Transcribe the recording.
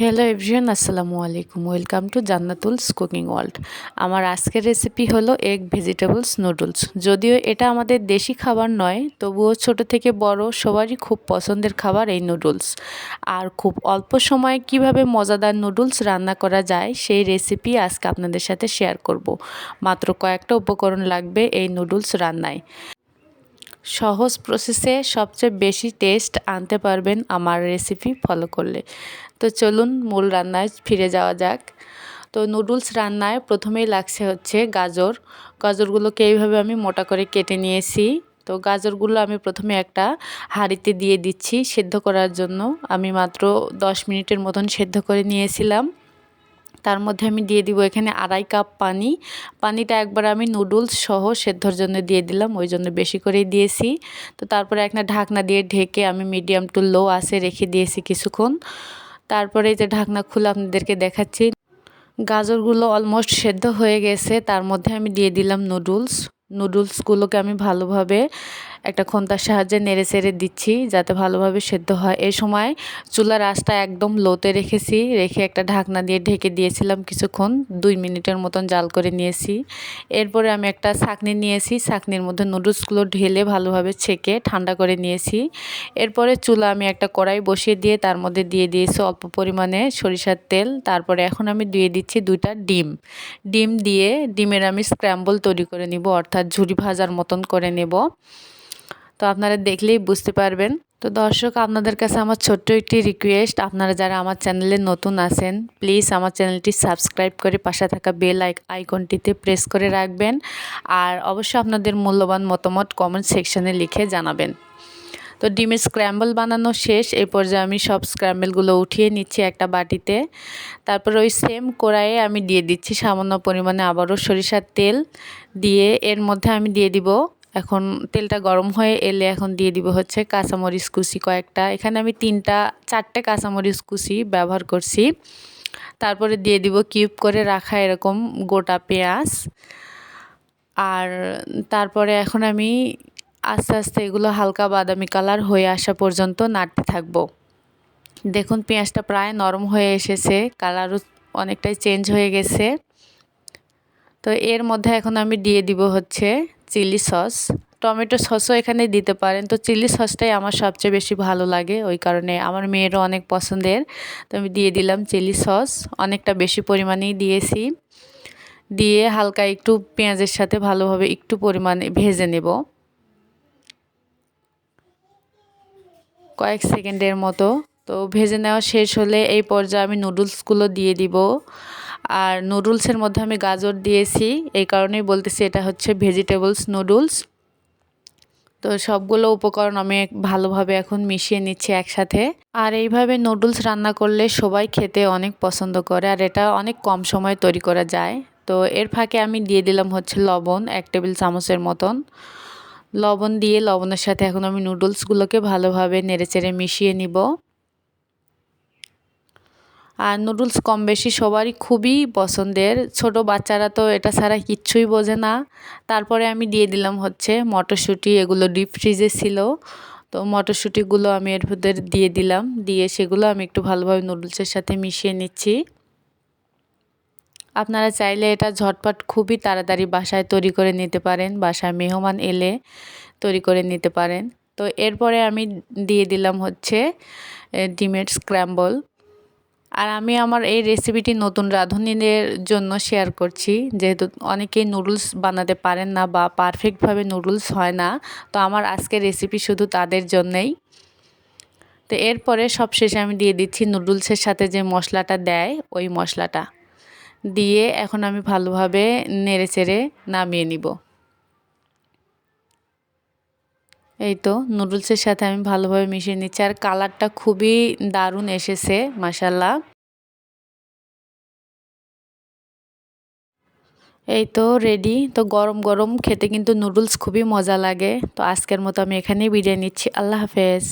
Hello everyone আসসালামু আলাইকুম। Welcome to Jannatul's cooking world আমার আজকের রেসিপি হলো এগ ভেজিটেবলস নুডলস যদিও এটা আমাদের দেশি খাবার নয়, তবুও ছোট থেকে বড় সবারই খুব পছন্দের খাবার এই নুডলস আর খুব অল্প সময়ে কীভাবে মজাদার নুডলস রান্না করা যায়, সেই রেসিপি আজকে আপনাদের সাথে শেয়ার করব। মাত্র কয়েকটা উপকরণ লাগবে এই নুডলস রান্নায়। সহজ প্রসেসে সবচেয়ে বেশি টেস্ট আনতে পারবেন আমার রেসিপি ফলো করলে। তো চলুন মূল রান্নায় ফিরে যাওয়া যাক। তো নুডলস রান্নায় প্রথমেই লাগছে হচ্ছে গাজর। গাজরগুলোকে এইভাবে আমি মোটা করে কেটে নিয়েছি। তো গাজরগুলো আমি প্রথমে একটা হাঁড়িতে দিয়ে দিচ্ছি সেদ্ধ করার জন্য। আমি মাত্র দশ মিনিটের মতন সেদ্ধ করে নিয়েছিলাম। তার মধ্যে আমি দিয়ে দিব এখানে আড়াই কাপ পানি। পানিটা একবার আমি নুডলস সহ সেদ্ধর জন্য দিয়ে দিলাম, ওই জন্য বেশি করেই দিয়েছি। তো তারপরে একটা ঢাকনা দিয়ে ঢেকে আমি মিডিয়াম টু লো আসে রেখে দিয়েছি কিছুক্ষণ। তারপরে যে ঢাকনা খুলে আপনাদেরকে দেখাচ্ছি। গাজরগুলো অলমোস্ট সেদ্ধ হয়ে গেছে, তার মধ্যে আমি দিয়ে দিলাম নুডলস। নুডলসগুলোকে আমি ভালোভাবে একটা খন্তার সাহায্যে নেড়ে চেড়ে দিচ্ছি যাতে ভালোভাবে সেদ্ধ হয়। এই সময় চুলার আঁচটা একদম লোতে রেখেছি, রেখে একটা ঢাকনা দিয়ে ঢেকে দিয়েছিলাম কিছুক্ষণ, দুই মিনিটের মতন জাল করে নিয়েছি। এরপরে আমি একটা ছাকনি নিয়েছি, ছাকনির মধ্যে নুডলসগুলো ঢেলে ভালোভাবে ছেঁকে ঠান্ডা করে নিয়েছি। এরপরে চুলা আমি একটা কড়াই বসিয়ে দিয়ে তার মধ্যে দিয়ে দিয়েছি অল্প পরিমাণে সরিষার তেল। তারপরে এখন আমি দিয়ে দিচ্ছি দুইটা ডিম। ডিম দিয়ে ডিমের আমি স্ক্র্যাম্বল তৈরি করে নিব, অর্থাৎ ঝুরি ভাজার মতন করে নেব। তো আপনারা দেখলেই বুঝতে পারবেন। তো দর্শক, আপনাদের কাছে আমার ছোট্ট একটি রিকোয়েস্ট আপনারা যারা আমার চ্যানেলে নতুন আছেন প্লিজ আমার চ্যানেলটি সাবস্ক্রাইব করে পাশে থাকা বেল আইকনটিতে প্রেস করে রাখবেন। আর অবশ্যই আপনাদের মূল্যবান মতামত কমেন্ট সেকশনে লিখে জানাবেন। তো ডিমের স্ক্র্যাম্বল বানানো শেষ এই পর্যায়ে আমি সব স্ক্র্যাম্বলগুলো উঠিয়ে নিচ্ছি একটা বাটিতে। তারপর ওই সেম কড়াইয়ে আমি দিয়ে দিচ্ছি সামান্য পরিমাণে আবারও সরিষার তেল। দিয়ে এর মধ্যে আমি দিয়ে দিব এখন তেলটা গরম হয়ে এলে এখন দিয়ে দিব হচ্ছে কাঁচামরিচ কুচি কয়েকটা। এখানে আমি তিনটা, চারটে কাঁচামরিচ কুচি ব্যবহার করছি। তারপরে দিয়ে দিব কিউব করে রাখা এরকম গোটা পেঁয়াজ। আর তারপরে এখন আমি আস্তে আস্তে এগুলো হালকা বাদামি কালার হয়ে আসা পর্যন্ত নাড়তে থাকব। দেখুন পেঁয়াজটা প্রায় নরম হয়ে এসেছে, কালারও অনেকটাই চেঞ্জ হয়ে গেছে। তো এর মধ্যে এখন আমি দিয়ে দিব হচ্ছে চিলি সস। টমেটো সসও এখানে দিতে পারেন। তো চিলি সসটাই আমার সবচেয়ে বেশি ভালো লাগে। ওই কারণে আমার মেয়েরও অনেক পছন্দের। তো আমি দিয়ে দিলাম চিলি সস। অনেকটা বেশি পরিমাণেই দিয়েছি। দিয়ে হালকা একটু পেঁয়াজের সাথে ভালোভাবে একটু পরিমাণে ভেজে নেব। কয়েক সেকেন্ডের মতো। তো ভেজে নেওয়া শেষ হলে এই পর্যায়ে আমি নুডলসগুলো দিয়ে দিব। আর নুডলসের মধ্যে আমি গাজর দিয়েছি, এই কারণেই বলতেছি এটা হচ্ছে ভেজিটেবলস নুডলস। তো সবগুলো উপকরণ আমি ভালোভাবে এখন মিশিয়ে নিচ্ছি একসাথে। আর এইভাবে নুডলস রান্না করলে সবাই খেতে অনেক পছন্দ করে, আর এটা অনেক কম সময় তৈরি করা যায়। তো এর ফাঁকে আমি দিয়ে দিলাম হচ্ছে লবণ, এক টেবিল চামচের মতন। লবণ দিয়ে লবণের সাথে এখন আমি নুডলসগুলোকে ভালোভাবে নেড়েচেড়ে মিশিয়ে নিব। আর নুডলস কম বেশি সবারই খুবই পছন্দের। ছোট বাচ্চারা তো এটা ছাড়া কিচ্ছুই বোঝে না। তারপরে আমি দিয়ে দিলাম হচ্ছে মটরশুঁটি, এগুলো ডিপ ফ্রিজে ছিল। তো মটরশুঁটিগুলো আমি এর ভিতরে দিয়ে দিলাম। দিয়ে সেগুলো আমি একটু ভালোভাবে নুডলসের সাথে মিশিয়ে নিচ্ছি। আপনারা চাইলে এটা ঝটপট খুবই তাড়াতাড়ি বাসায় তৈরি করে নিতে পারেন। বাসায় মেহমান এলে তৈরি করে নিতে পারেন। তো এরপরে আমি দিয়ে দিলাম হচ্ছে ডিমের স্ক্র্যাম্বল আর আমি আমার এই রেসিপিটি নতুন রাঁধুনিদের জন্য শেয়ার করছি। যেহেতু অনেকেই নুডলস বানাতে পারেন না বা পারফেক্টভাবে নুডলস হয় না, তো আমার আজকে রেসিপি শুধু তাদের জন্যেই। তো এরপরে সবশেষে আমি দিয়ে দিচ্ছি নুডলসের সাথে যে মশলাটা দেয়, ওই মশলাটা। দিয়ে এখন আমি ভালোভাবে নেড়ে চেড়ে নামিয়ে নিব। এই তো নুডলসের সাথে আমি ভালোভাবে মিশিয়ে নিচ্ছি। আর কালারটা খুবই দারুণ এসেছে মাসাল্লাহ এই তো রেডি তো গরম গরম খেতে কিন্তু নুডলস খুবই মজা লাগে। তো আজকের মতো আমি এখানেই বিরিয়ানি নিচ্ছি। আল্লাহ হাফেজ।